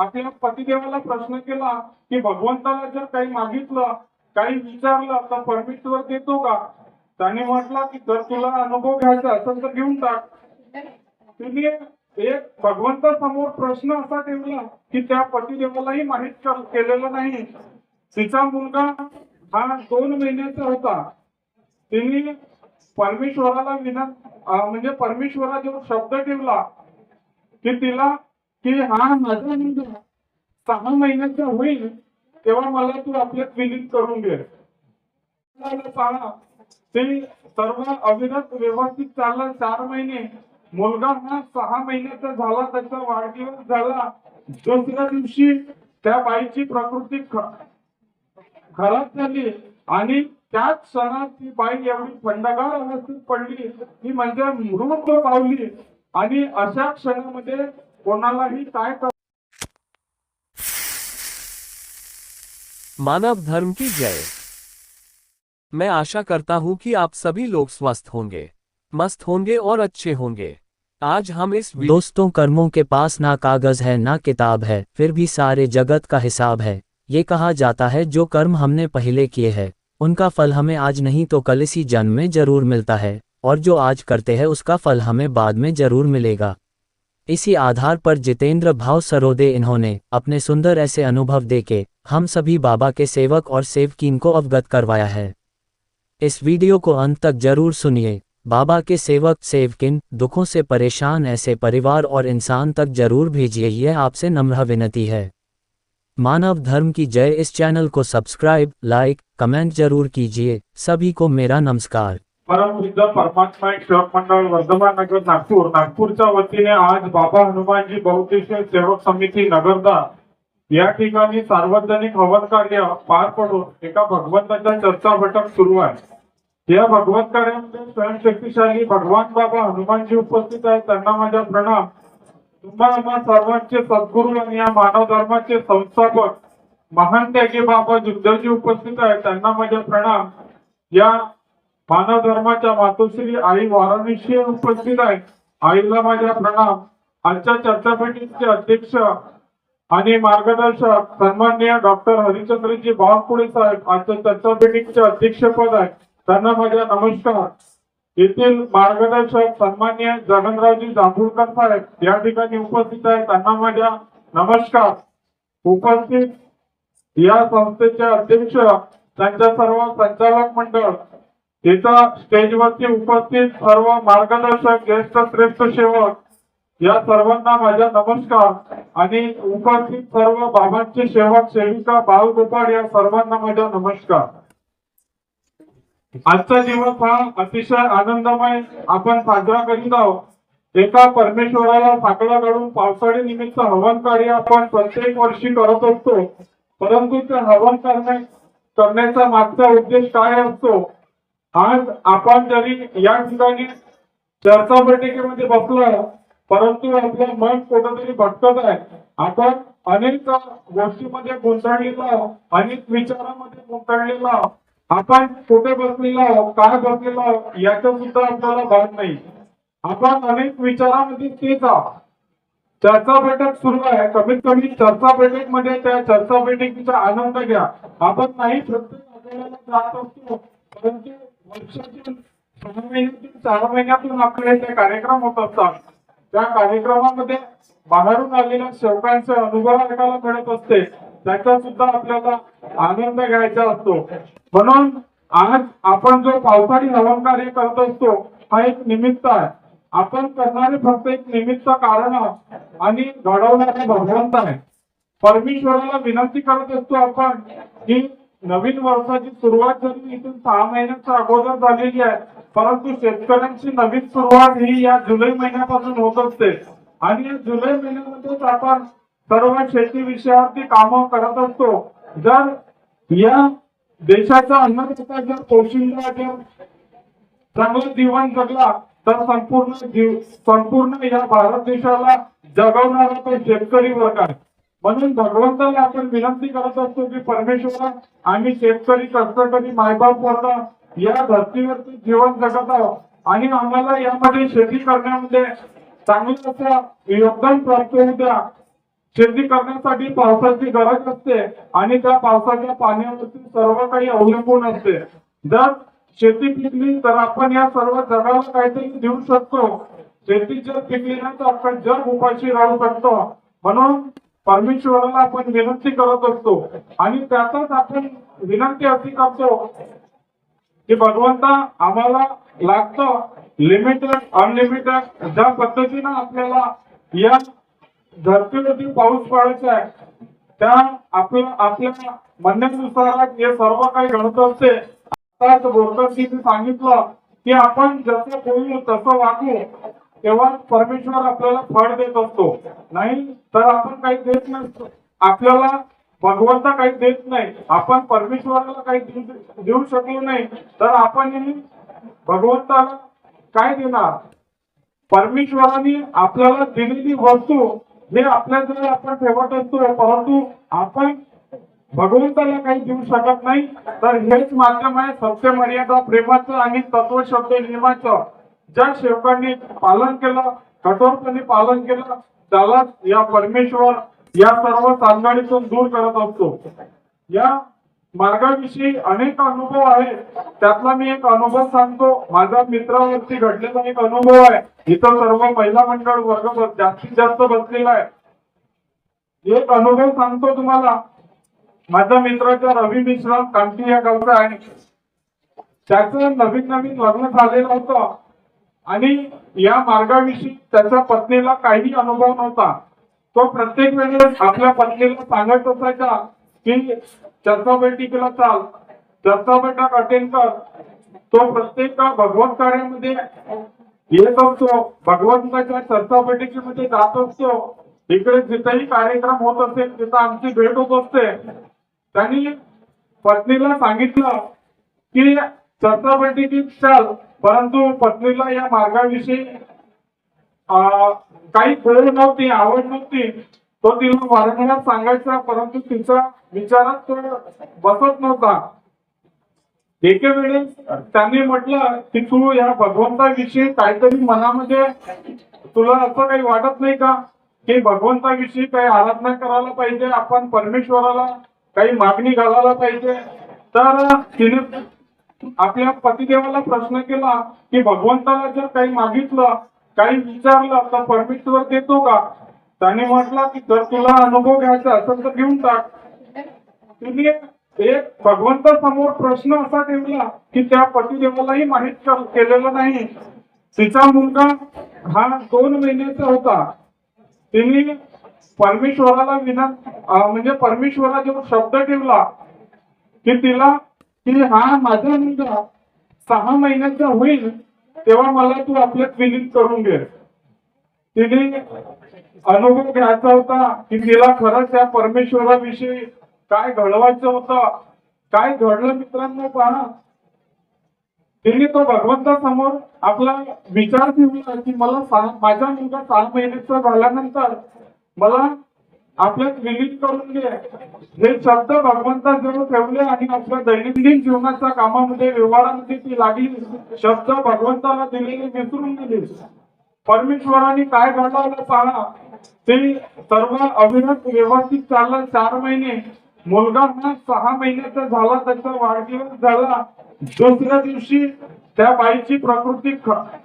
आपल्या पतिदेवाला प्रश्न केला की भगवंताला जर काही मागितलं काही विचारलं तर परमेश्वर देतो का? त्याने म्हटलं की जर तुला अनुभव घ्यायचा असेल तर घेऊन टाक. तिने एक भगवंता समोर प्रश्न असा ठेवला की त्या पतिदेवालाही माहीत केलेलं नाही. तिचा मुलगा हा दोन महिन्याचा होता. तिने परमेश्वराला विना म्हणजे परमेश्वरा जो शब्द ठेवला की तिला की हा माझा मुलगा सहा महिन्याचा होईल तेव्हा मला तू आपल्यात विलीन करून घे ते सर्व अविरत व्यवस्थित चालला चार महिने. मुलगा हा सहा महिन्याचा झाला त्याचा वाढदिवस झाला. दुसऱ्या दिवशी त्या बाईची प्रकृती खराब झाली आणि त्याच क्षणात ती बाई एवढी थंडगार अवस्थेत पडली ती म्हणजे मृत पावली. आणि अशा क्षणामध्ये कोणालाही काय मानव धर्म की जय। मैं आशा करता हूँ कि आप सभी लोग स्वस्थ होंगे मस्त होंगे और अच्छे होंगे। आज हम इस दोस्तों कर्मों के पास ना कागज़ है ना किताब है फिर भी सारे जगत का हिसाब है। ये कहा जाता है जो कर्म हमने पहले किए हैं उनका फल हमें आज नहीं तो कल इसी जन्म में ज़रूर मिलता है और जो आज करते हैं उसका फल हमें बाद में ज़रूर मिलेगा। इसी आधार पर जितेंद्र भाव सरोदे इन्होंने अपने सुंदर ऐसे अनुभव देके हम सभी बाबा के सेवक और सेवकीन को अवगत करवाया है। इस वीडियो को अंत तक ज़रूर सुनिए। बाबा के सेवक, सेवकिन, दुखों से परेशान ऐसे परिवार और इंसान तक ज़रूर भेजिए, यह आपसे नम्र विनती है। मानव धर्म की जय। इस चैनल को सब्सक्राइब, लाइक, कमेंट ज़रूर कीजिए। सभी को मेरा नमस्कार। परम परमात्मा सेवक मंडळ वर्धमान नगर नागपूर. नागपूरच्या वतीने आज बाबा हनुमानजी बहुउद्देशीय सेवक समिती नगरदा या ठिकाणी सार्वजनिक हवन कार्य पार पडून एका भगवंताच्या चर्चा भटक सुरू आहे. या भगवत कार्यामध्ये स्वयंशक्तिशाली भगवान बाबा हनुमानजी उपस्थित आहेत. त्यांना माझा प्रणाम. तुम्हाला सर्वांचे सद्गुरू आणि या मानव धर्माचे संस्थापक महान त्यागी बाबा जुद्धजी उपस्थित आहेत. त्यांना माझा प्रणाम. या मानव धर्माच्या मातोश्री आई वाराणसी उपस्थित आहेत आईला माझ्या प्रणाम. आजच्या चर्चापीठीचे अध्यक्ष आणि मार्गदर्शक सन्माननीय डॉक्टर हरिचंद्रजी बावकुळे साहेब आजच्या चर्चापीठीचे अध्यक्षपद आहेत त्यांना माझ्या नमस्कार. येथील मार्गदर्शक सन्मान्य जगनरावजी जांभूळकर साहेब या ठिकाणी उपस्थित आहेत. त्यांना माझ्या नमस्कार. उपस्थित या संस्थेचे अध्यक्ष त्यांच्या सर्व संचालक मंडळ इथं स्टेजवरती उपस्थित सर्व मार्गदर्शक ज्येष्ठ श्रेष्ठ सेवक या सर्वांना माझा नमस्कार. आणि उपस्थित सर्व बाबांचे सेवक सेविका बालगोपाळ या सर्वांना माझा नमस्कार. आजचा दिवस हा अतिशय आनंदमय आपण साजरा करीत आहोत. एका परमेश्वराला साकडा काढून पावसाळी निमित्त हवन कार्य आपण प्रत्येक वर्षी करत असतो. परंतु ते हवन करणे करण्याचा मागचा उद्देश काय असतो? आज आपण जरी या ठिकाणी चर्चा बैठकीमध्ये बसलो परंतु आपलं मन कुठंतरी भटकत आहे. आपण अनेक गोष्टीमध्ये गुंतळलेलो अनेक विचारामध्ये गुंतळलेलो आपण कुठे बसलेलो काय बसलेलो याचा सुद्धा आपल्याला भान नाही. आपण अनेक विचारामध्ये तेच आहोत. चर्चा बैठक सुरू आहे. कमीत कमी चर्चा बैठकमध्ये त्या चर्चा बैठकीचा आनंद घ्या. आपण नाही प्रत्येक आठवड्याला जात असतो परंतु वर्षातून सहा महिन्यातून चार महिन्यातून आपले ते कार्यक्रम होत असतात त्या कार्यक्रमामध्ये बाहेरून आलेल्या सेवकांचे अनुभव ऐकायला मिळत असते. त्याचा सुद्धा आपल्याला आनंद घ्यायचा असतो. म्हणून आज आपण जो पावसाळी हवन कार्य करत असतो हा एक निमित्त आहे. आपण करणारे फक्त एक निमित्त कारण आणि घडवणारे भगवंत आहे. परमेश्वराला विनंती करत असतो आपण की नवीन वर्षाची सुरुवात जरी इथून सहा महिन्याच्या अगोदर झालेली आहे. परंतु शेतकऱ्यांची नवीन सुरुवात ही या जुलै महिन्यापासून होत असते. आणि या जुलै महिन्यामध्येच आपण सर्व शेती विषयावरती कामं करत असतो. जर या देशाचा अन्नदाता जर पोशिंदा जर चांगलं जीवन जगला तर संपूर्ण जीव संपूर्ण या भारत देशाला जगवणारा तो शेतकरी वर्ग आहे. म्हणून भगवंताला आपण विनंती करत असतो की परमेश्वरा आम्ही शेतकरी कष्टकरी मायबाप वर्ग या धर्तीवरती जीवन जगत आहोत. आणि आम्हाला यामध्ये शेती करण्यामध्ये चांगलं असं योगदान प्राप्त होऊ द्या. शेती करण्यासाठी पावसाची गरज असते आणि त्या पावसाच्या पाण्यावरती सर्व काही अवलंबून असते. जर शेती पिकली तर आपण या सर्व जगाला काहीतरी देऊ शकतो. शेती जर पिकली नाही तर आपण जग उपाशी राहू शकतो. म्हणून परमेश्वराला आपण विनंती करत असतो. आणि त्यातच आपण विनंती अशी करतो की भगवंता आम्हाला लागतं लिमिटेड अनलिमिटेड ज्या पद्धतीनं आपल्याला या धरतीवरती पाऊस पडायचा आहे त्या आपल्या आपल्या म्हणण्यानुसार हे सर्व काही घडत असते. आताच बोलताना सांगितलं की आपण जसं बोलू तसं वागू. तेव्हा परमेश्वर आपल्याला फळ देत असतो. नाही तर आपण काही देत नसतो. आपल्याला भगवंता काही देत नाही. आपण परमेश्वराला काही देऊ शकलो नाही तर आपणही भगवंताला काय देणार? परमेश्वराने आपल्याला दिलेली वस्तू हे जर आपण ठेवत असतो परंतु आपण भगवंताला काही देऊ शकत नाही. तर हेच माध्यम आहे सत्य मर्यादा प्रेमाचं आणि तत्व शब्द नियमाचं. ज्या सेवकांनी पालन केलं कठोरपणे पालन केलं त्याला या परमेश्वर या सर्व चांदणीतून दूर करत असतो. या मार्गाविषयी अनेक अनुभव आहेत. त्यातला मी एक अनुभव सांगतो. माझ्या मित्रावरती घडलेला एक अनुभव आहे. इथं सर्व महिला मंडळ वर्ग जास्तीत जास्त बसलेला आहे. एक अनुभव सांगतो तुम्हाला. माझ्या मित्राच्या रवी मिश्रा कांती या गावचा आहे. त्याचं नवीन नवीन लग्न झालेलं होतं. आणि या मार्गाविषयी त्याच्या पत्नीला काही अनुभव नव्हता. तो प्रत्येक वेळेस आपल्या पत्नीला सांगत असायचा की चर्चा बैठकीला चाल. चर्चा बैठक अटेंड कर. तो प्रत्येक भगवत कार्यामध्ये येत असतो. भगवंताच्या चर्चा बैठकीमध्ये जात असतो. इकडे जिथेही कार्यक्रम होत असेल तिथं आमची भेट होत असते. त्यांनी पत्नीला सांगितलं की चर्चा बैठकीत चाल. परंतु पत्नीला या मार्गाविषयी अं, काही गोड नव्हती आवड नव्हती. तो तिला वारंवार सांगायचा परंतु तिचा विचारात तो बसत नव्हता. एके वेळेस त्यांनी म्हटलं की तू या भगवंताविषयी काहीतरी मनामध्ये तुला असं काही वाटत नाही का? की भगवंताविषयी काही आराधना करायला पाहिजे आपण परमेश्वराला काही मागणी घालायला पाहिजे? तर तिने आपल्या पतिदेवाला प्रश्न केला की भगवंताला जर काही मागितलं काही विचारलं तर परमेश्वर देतो का? त्याने म्हटलं की जर तुला अनुभव घ्यायचा असेल तर घेऊन टाक. तिने एक भगवंतासमोर प्रश्न असा ठेवला की त्या पतिदेवालाही माहीत केलेलं नाही. तिचा मुलगा हा दोन महिन्याचा होता. तिने परमेश्वराला विना म्हणजे परमेश्वरा जो शब्द ठेवला की तिला की हा माझा मुलगा सहा महिन्याचा होईल तेव्हा मला तू आपल्यात विलीन करून घे तिने अनुभव घ्यायचा होता की तिला खरंच या परमेश्वराविषयी काय घडवायचं होतं काय घडलं मित्रांनो पहा. तिने तो भगवंतासमोर आपला विचार ठेवला की मला माझा मुलगा सहा महिन्याचा झाल्यानंतर मला आपल्यात विलीन करून घे. हे शब्द भगवंता भगवंताजवळ ठेवले आणि आपल्या दैनंदिन जीवनाच्या कामामध्ये व्यवहारामध्ये ती लागली. शब्द भगवंताला दिलेले विसरून गेले. परमेश्वराने काय घडवलं पाहा ते सर्व अविरत व्यवस्थित चाललं. चार महिने. मुलगा हा सहा महिन्याचा झाला. त्याचा वाढदिवस झाला. दुसऱ्या दिवशी त्या बाईची प्रकृती ख-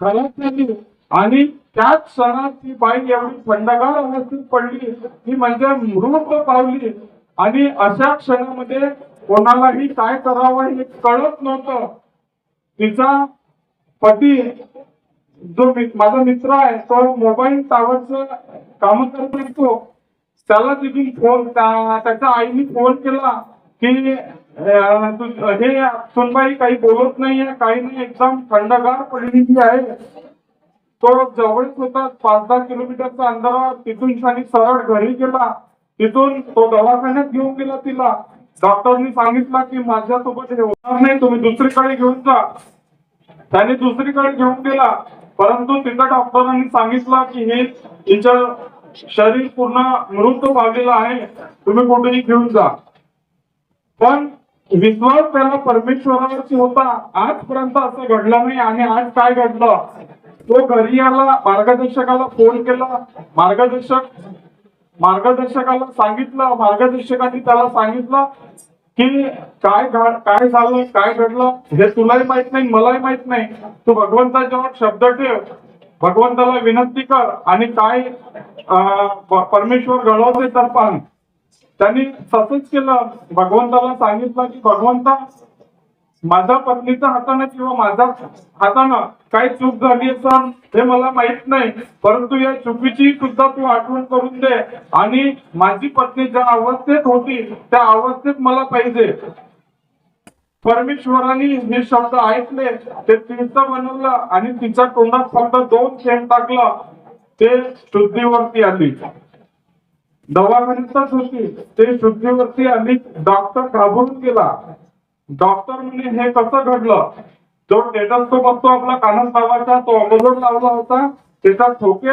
खराब झाली. आणि त्याच क्षणात ती बाई एवढी थंडगार अवस्थेत पडली. ती म्हणजे मृत पावली. आणि अशा क्षणामध्ये कोणालाही काय करावं हे कळत नव्हतं. तिचा पती जो माझा मित्र आहे तो मोबाईल टावरच काम करत असतो. त्याला तिथून फोन त्याच्या आईने फोन केला की तू- हे सुनबाई काही बोलत नाहीये काही नाही. एकदम थंडगार पडलेली आहे. तो जवळच होता पाच दहा किलोमीटरचा अंधारा तिथून शानी सरळ घरी गेला. तिथून तो दवाखान्यात घेऊन गेला तिला. डॉक्टरनी सांगितलं की माझ्यासोबत हे होणार नाही तुम्ही दुसरीकडे घेऊन जा. त्याने दुसरीकडे घेऊन गेला. परंतु तिथं डॉक्टरांनी सांगितलं की हे तिच्या शरीर पूर्ण मृत पावलेलं आहे. तुम्ही कुठेही घेऊन जा. पण विश्वास त्याला परमेश्वरावरती होता. आजपर्यंत असं घडलं नाही. आणि आज काय घडलं? तो घरी आला मार्गदर्शकाला फोन केला. मार्गदर्शक मार्गदर्शकाला सांगितलं. मार्गदर्शकांनी त्याला सांगितलं की काय काय झालं काय घडलं हे तुलाही माहीत नाही मलाही माहीत नाही. तू भगवंताच्या शब्द ठेव. भगवंताला विनंती कर. आणि काय परमेश्वर घडवते तर पाह त्यांनी तसंच केलं. भगवंताला सांगितलं की भगवंता माझ्या पत्नीच्या हाताने किंवा माझा हातानं काय चूक झाली असं हे मला माहीत नाही. परंतु या चुकीची सुद्धा तू आठवण करून दे. आणि माझी पत्नी ज्या अवस्थेत होती त्या अवस्थेत मला पाहिजे. परमेश्वराने हे शब्द ऐकले ते तीर्थ बनवलं आणि तिच्या तोंडात फक्त दोन थेंब टाकलं. ते शुद्धीवरती आली. दवाखान्यातच होती. ते शुद्धीवरती आली. डॉक्टर घाबरून गेला. डॉक्टर म्हणे हे कसं घडलं? जो टेटस्कोप असतो आपला कानात बाबाचा तो अगोदर लावला होता. त्याचा ठोके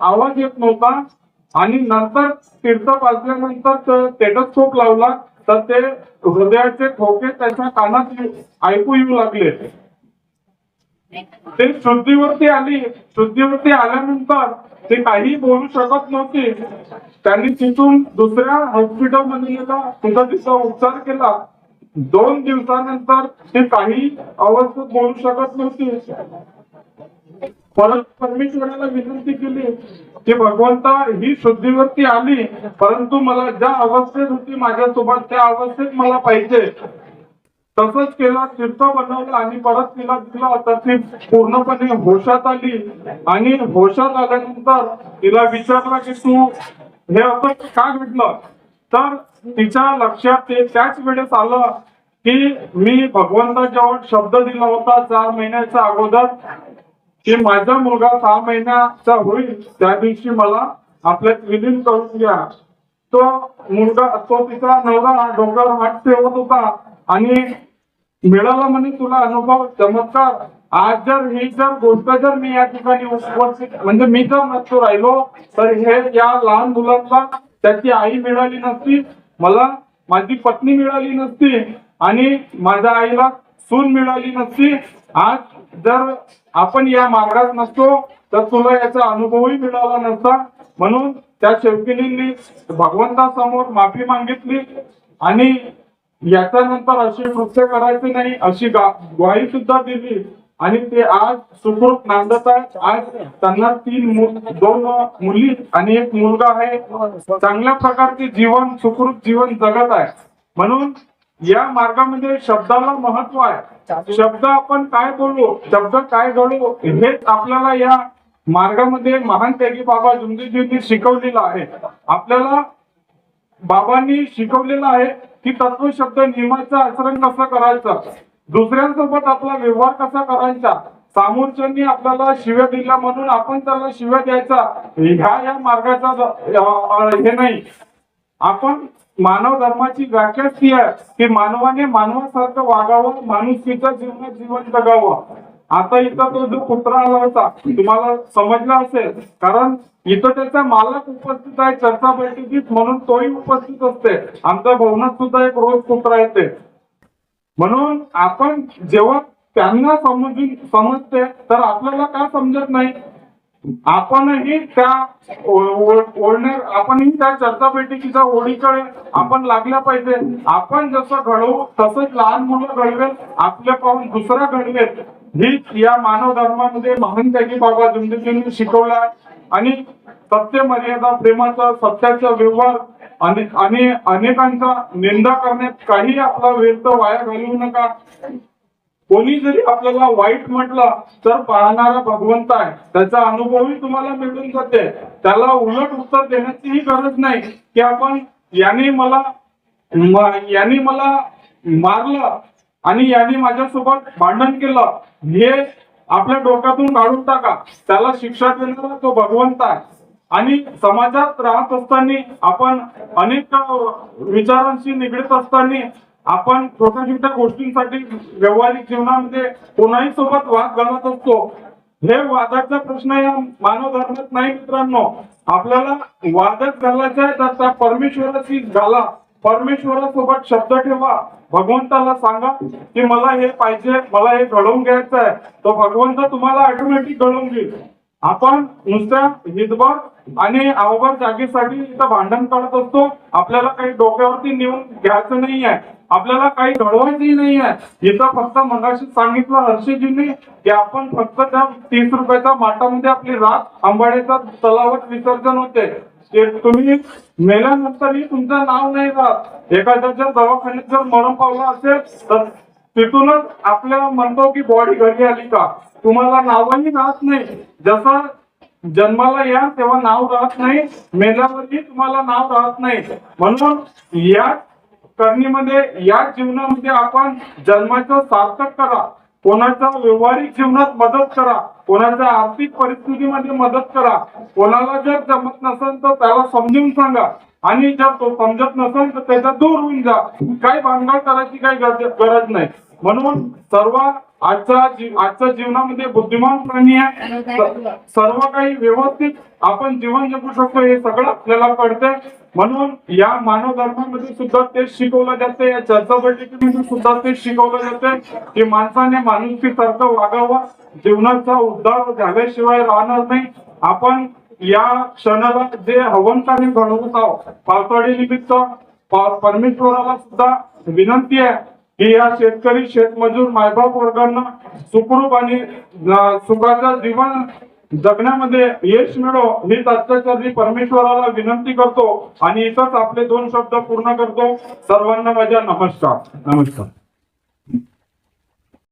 आवाज येत नव्हता. आणि नंतर तीर्थ पाजल्यानंतर टेटस्कोप लावला. तर ते हृदयाचे ठोके त्याच्या कानात ऐकू येऊ लागले. ते शुद्धीवरती आली. शुद्धीवरती आल्यानंतर ते काही बोलू शकत नव्हते. त्यांनी तिथून दुसऱ्या हॉस्पिटलमध्ये गेला. तिथं तिचा उपचार केला. दोन दिवसानंतर ते काही अवस्थेत बोलू शकत नव्हती. परत परमेश्वराला विनंती केली की भगवंता ही शुद्धीवरती आली परंतु मला ज्या अवस्थेत होती माझ्यासोबत त्या अवस्थेत मला पाहिजे. तसंच केला तीर्थ बनवलं आणि परत तिला दिला. तर ती पूर्णपणे होशात आली आणि होशात आल्यानंतर तिला विचारला की तू हे असं का घडलं? तर तिच्या लक्षात ते त्याच वेळेस आलं की मी भगवंताजवळ शब्द दिला होता चार महिन्याच्या अगोदर की माझा मुलगा सहा महिन्याचा होईल त्या दिवशी मला आपल्यात विलीन करून घ्या. तो मुलगा तो तिचा नवरा डोंगर हात ठेवत होता आणि मिळाला म्हणे तुला अनुभव चमत्कार. आज जर ही जर गोष्ट जर मी या ठिकाणी उपस्थित म्हणजे मी जर नसतो राहिलो तर हे या लहान मुलांना त्याची आई मिळाली नसती मला माझी पत्नी मिळाली नसती आणि माझ्या आईला सून मिळाली नसती. आज जर आपण या मार्गात नसतो तर तुला याचा अनुभवही मिळाला नसता. म्हणून त्या शेवकिनींनी भगवंतासमोर माफी मागितली आणि याच्यानंतर अशी कृत्य करायचे नाही अशी ग्वाही सुद्धा दिली. आणि ते आज सुखरूप नांदत आहेत. आज त्यांना तीन दोन मुली आणि एक मुलगा आहे. चांगल्या प्रकारचे जीवन सुखरूप जीवन जगत आहे. म्हणून या मार्गामध्ये शब्दाला महत्त्व आहे. शब्द आपण काय बोलू शब्द काय घडू हेच आपल्याला या मार्गामध्ये महान त्यागी बाबा जुंजीजींनी शिकवलेलं आहे. आपल्याला बाबांनी शिकवलेलं आहे की तत्व शब्द नियमाचा आचरण कसं करायचं? दुसऱ्यांसोबत आपला व्यवहार कसा करायचा? सामोरच्यांनी आपल्याला शिव्या दिल्या म्हणून आपण त्याला शिव्या द्यायचा? ह्या या मार्गाचा हे नाही. आपण मानव धर्माची व्याख्याच ती आहे की मानवाने मानवासारखं वागावं माणुसकीच्या जीवनात जीवन जगावं. आता इथं तो जो कुत्रा आला होता तुम्हाला समजला असेल कारण इथं त्याचा मालक उपस्थित आहे चर्चा बैठकीत म्हणून तोही उपस्थित असते. आमच्या भवनात सुद्धा एक रोज कुत्रा येते. म्हणून आपण जेव्हा त्यांना समजून समजते तर आपल्याला का समजत नाही? आपणही त्या ओ- ओढण्या आपणही त्या चर्चा ओढीकडे आपण लागल्या पाहिजे. आपण जसं घडवू तसंच लहान मुलं घडवेल आपल्या पाहून दुसरा घडवेल. ही या मानव धर्मामध्ये महान त्यागी बाबा जुंदजींनी शिकवला आणि सत्य मर्यादा प्रेमाचा सत्याचा व्यवहार आणि अनेकांचा निंदा करण्यात काही आपला व्यर्थ वाया घालवू नका. कोणी जरी आपल्याला वाईट म्हटलं तर पाहणारा भगवंत आहे. त्याचा अनुभवही तुम्हाला मिळून जाते. त्याला उलट उत्तर देण्याचीही गरज नाही की आपण याने मला याने मला मारलं आणि याने माझ्यासोबत भांडण केलं. हे आपल्या डोक्यातून काढून टाका. त्याला शिक्षा देणारा तो भगवंत आहे. आणि समाजात राहत असताना आपण अनेक विचारांशी निगडीत असताना आपण छोट्या छोट्या गोष्टींसाठी व्यावहारिक जीवनामध्ये कोणाही सोबत वाद घालत असतो. हे वादाचा प्रश्न या मानव धर्मात नाही मित्रांनो. आपल्याला वादच घालायचा आहे तर त्या परमेश्वराची घाला. परमेश्वरासोबत शब्द ठेवा. भगवंताला सांगा की मला हे पाहिजे मला हे घडवून घ्यायचं आहे तो भगवंत तुम्हाला ऑटोमॅटिक घडवून घेईल आपण नुसत्या हितभर आणि अवघड जागेसाठी इथं भांडण करत असतो. आपल्याला काही डोक्यावरती नेऊन घ्यायचं नाही आहे आपल्याला काही घडवायचंही नाही आहे इथं फक्त मगाशी सांगितलं हर्षजींनी की आपण फक्त त्या तीस रुपयाच्या माठामध्ये आपली रात आंबाड्याचा तलावात विसर्जन होते. ते तुम्ही मेल्यानंतरही तुमचं नाव नाही राहत एखाद्याच्या दवाखान्यात जर मरण पावला असेल तर तिथूनच आपल्याला म्हणतो की बॉडी घरी आली का? तुम्हाला नावही राहत नाही. जसं जन्माला या तेव्हा नाव राहत नाही. मेल्यावरही तुम्हाला नाव राहत नाही. म्हणून या करणीमध्ये या जीवनामध्ये आपण जन्माचं सार्थक करा. कोणाचा व्यवहारिक जीवनात मदत करा कोणाच्या आर्थिक परिस्थितीमध्ये मदत करा. कोणाला जर जमत नसेल तर त्याला समजून सांगा आणि जर तो समजत नसेल तर त्याचा दूर होऊन जा. काही भांडण करायची काही गरज गरज नाही. म्हणून सर्व आजचा जीव आजच्या जीवनामध्ये बुद्धिमान प्राणी आहे. सर्व काही व्यवस्थित आपण जीवन जगू शकतो हे सगळं आपल्याला कळतंय. म्हणून या मानव धर्मामध्ये सुद्धा तेच शिकवलं जाते या चर्चा बैठकीमध्ये सुद्धा तेच शिकवलं जाते की माणसाने माणुसकी तर्क वागावं. जीवनाचा उद्धार झाल्याशिवाय राहणार नाही. आपण या क्षणाला जे हवन कार्य घडवत आहोत पावसाळी निमित्त परमेश्वराला सुद्धा विनंती आहे. की या शेतकरी शेतमजूर मायबाप वर्गांना सुखरूप आणि सुखाचा जीवन जगण्यामध्ये यश मिळो हीच आजच्या परमेश्वराला विनंती करतो आणि इथंच आपले दोन शब्द पूर्ण करतो. सर्वांना माझ्या नमस्कार. नमस्कार.